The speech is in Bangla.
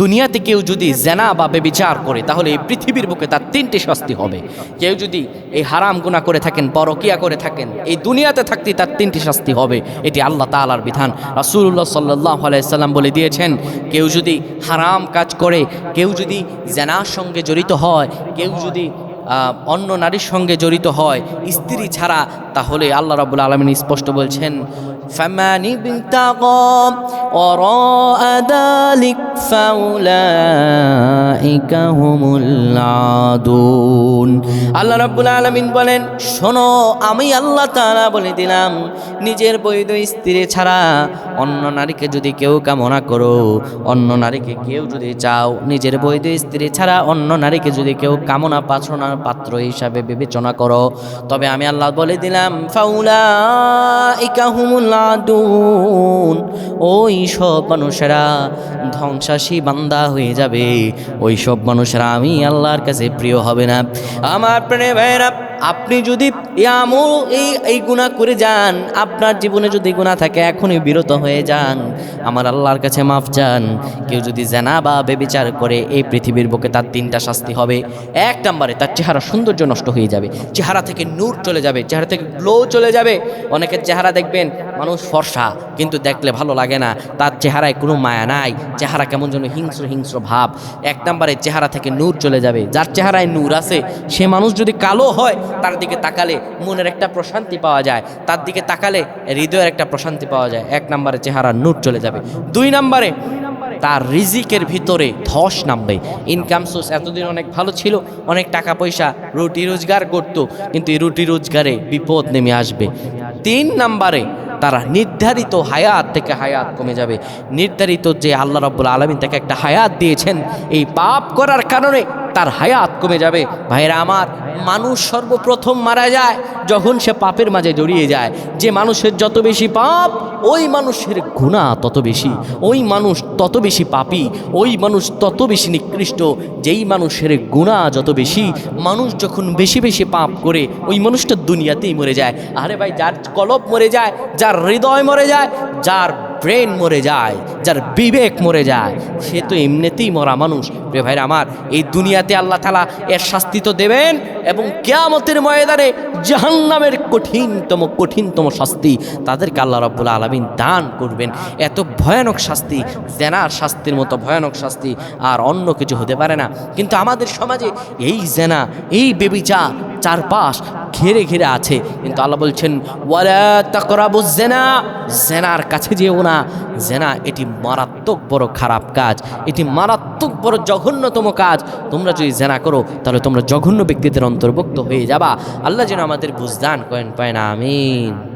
দুনিয়াতে কেউ যদি জেনা বা বেবিচার করে, তাহলে এই পৃথিবীর বুকে তার তিনটি শাস্তি হবে। কেউ যদি এই হারাম গুণা করে থাকেন, পরকিয়া করে থাকেন, এই দুনিয়াতে থাকতে তার তিনটি শাস্তি হবে। এটি আল্লাহ তাআলার বিধান। রাসূলুল্লাহ সাল্লাহ আলাইসাল্লাম বলে দিয়েছেন, কেউ যদি হারাম কাজ করে, কেউ যদি জেনার সঙ্গে জড়িত হয়, কেউ যদি অন্য নারীর সঙ্গে জড়িত হয়, স্ত্রী ছাড়া তাহলে আল্লাহ রাবুল আলমিন স্পষ্ট বলছেন فمن ابتغى وراء ذلك فأولئك هم العادون আল্লাহ রাব্বুল আলামিন বলেন শোনো আমি আল্লাহ তাআলা বলে দিলাম নিজের বৈধ স্ত্রী ছাড়া অন্য নারীকে যদি কেউ কামনা করো অন্য নারীকে কেউ যদি চাও নিজের বৈধ স্ত্রী ছাড়া অন্য নারীকে যদি কেউ কামনা পাছনার পাত্র হিসাবে বিবেচনা করো তবে আমি আল্লাহ বলে দিলাম ফাউলা ইকাহুমুল আদুন। ওই সব মানুষেরা ধ্বংসাসী বান্দা হয়ে যাবে। ওই সব মানুষেরা আমি আল্লাহর কাছে প্রিয় হবে না। আমার ভাইয়েরা আপনি যদি এই এই গুণা করে যান, আপনার জীবনে যদি গুণা থাকে, এখনই বিরত হয়ে যান। আমার আল্লাহর কাছে মাফ চান। কেউ যদি জানা বা বেবিচার করে, এই পৃথিবীর বুকে তার তিনটা শাস্তি হবে। এক নম্বরে, তার চেহারা সৌন্দর্য নষ্ট হয়ে যাবে। চেহারা থেকে নূর চলে যাবে, চেহারা থেকে গ্লো চলে যাবে। অনেকের চেহারা দেখবেন, মানুষ ফর্সা, কিন্তু দেখলে ভালো লাগে না। তার চেহারায় কোনো মায়া নাই। চেহারা কেমন যেন হিংস্র হিংস্র ভাব। এক নম্বরে, চেহারা থেকে নূর চলে যাবে। যার চেহারায় নূর আছে, সে মানুষ যদি কালো হয় তার দিকে তাকালে মনের একটা প্রশান্তি পাওয়া যায়, তার দিকে তাকালে হৃদয়ের একটা প্রশান্তি পাওয়া যায়। এক নম্বরে চেহারা নূর চলে যাবে। দুই নম্বরে তার রিজিকের ভিতরে ধস নামবে। ইনকাম সোর্স এতদিন অনেক ভালো ছিল, অনেক টাকা পয়সা, রুটি রোজগার করত, কিন্তু এই রুটি রোজগারে বিপদ নেমে আসবে। তিন নম্বরে তারা নির্ধারিত হায়াত থেকে হায়াত কমে যাবে। নির্ধারিত যে আল্লাহ রব্বুল আলমিন তাকে একটা হায়াত দিয়েছেন, এই পাপ করার কারণে তার হায়াত কমে যাবে। ভাইরা আমার, মানুষ সর্বপ্রথম মারা যায় যখন সে পাপের মাঝে জড়িয়ে যায়। যে মানুষের যত বেশি পাপ, ওই মানুষের গুণা তত বেশি। ওই মানুষ তত বেশি পাপী, ওই মানুষ তত বেশি নিকৃষ্ট। যেই মানুষের গুণা যত বেশি, মানুষ যখন বেশি বেশি পাপ করে, ওই মানুষটা দুনিয়াতেই মরে যায়। আরে ভাই, যার কলব মরে যায়, যার হৃদয় মরে যায়, যার ব্রেন মরে যায়, যার বিবেক মরে যায়, সে তো এমনিতেই মরা মানুষ। রে ভাই আমার, এই দুনিয়াতে আল্লাহ তালা এর শাস্তি তো দেবেন এবং কেয়ামতের ময়দানে জাহান্নামের কঠিনতম কঠিনতম শাস্তি তাদেরকে আল্লাহ রব্বুল আলমিন দান করবেন। এত ভয়ানক শাস্তি, জেনার শাস্তির মতো ভয়ানক শাস্তি আর অন্য কিছু হতে পারে না। কিন্তু আমাদের সমাজে এই জেনা, এই বেবিচা চারপাশ ঘিরে ঘিরে আছে। কিন্তু আল্লাহ বলছেন জেনা জেনার কাছে যেও না। জেনা এটি মারাত্মক বড় খারাপ কাজ। এটি মারাত্মক বড় জঘন্যতম কাজ। তোমরা যদি জেনা করো, তাহলে তোমরা জঘন্য ব্যক্তিদের অন্তর্ভুক্ত হয়ে যাবা। আল্লাহ যেন আমাদের বুঝদান কয়েন পায় না আমিন।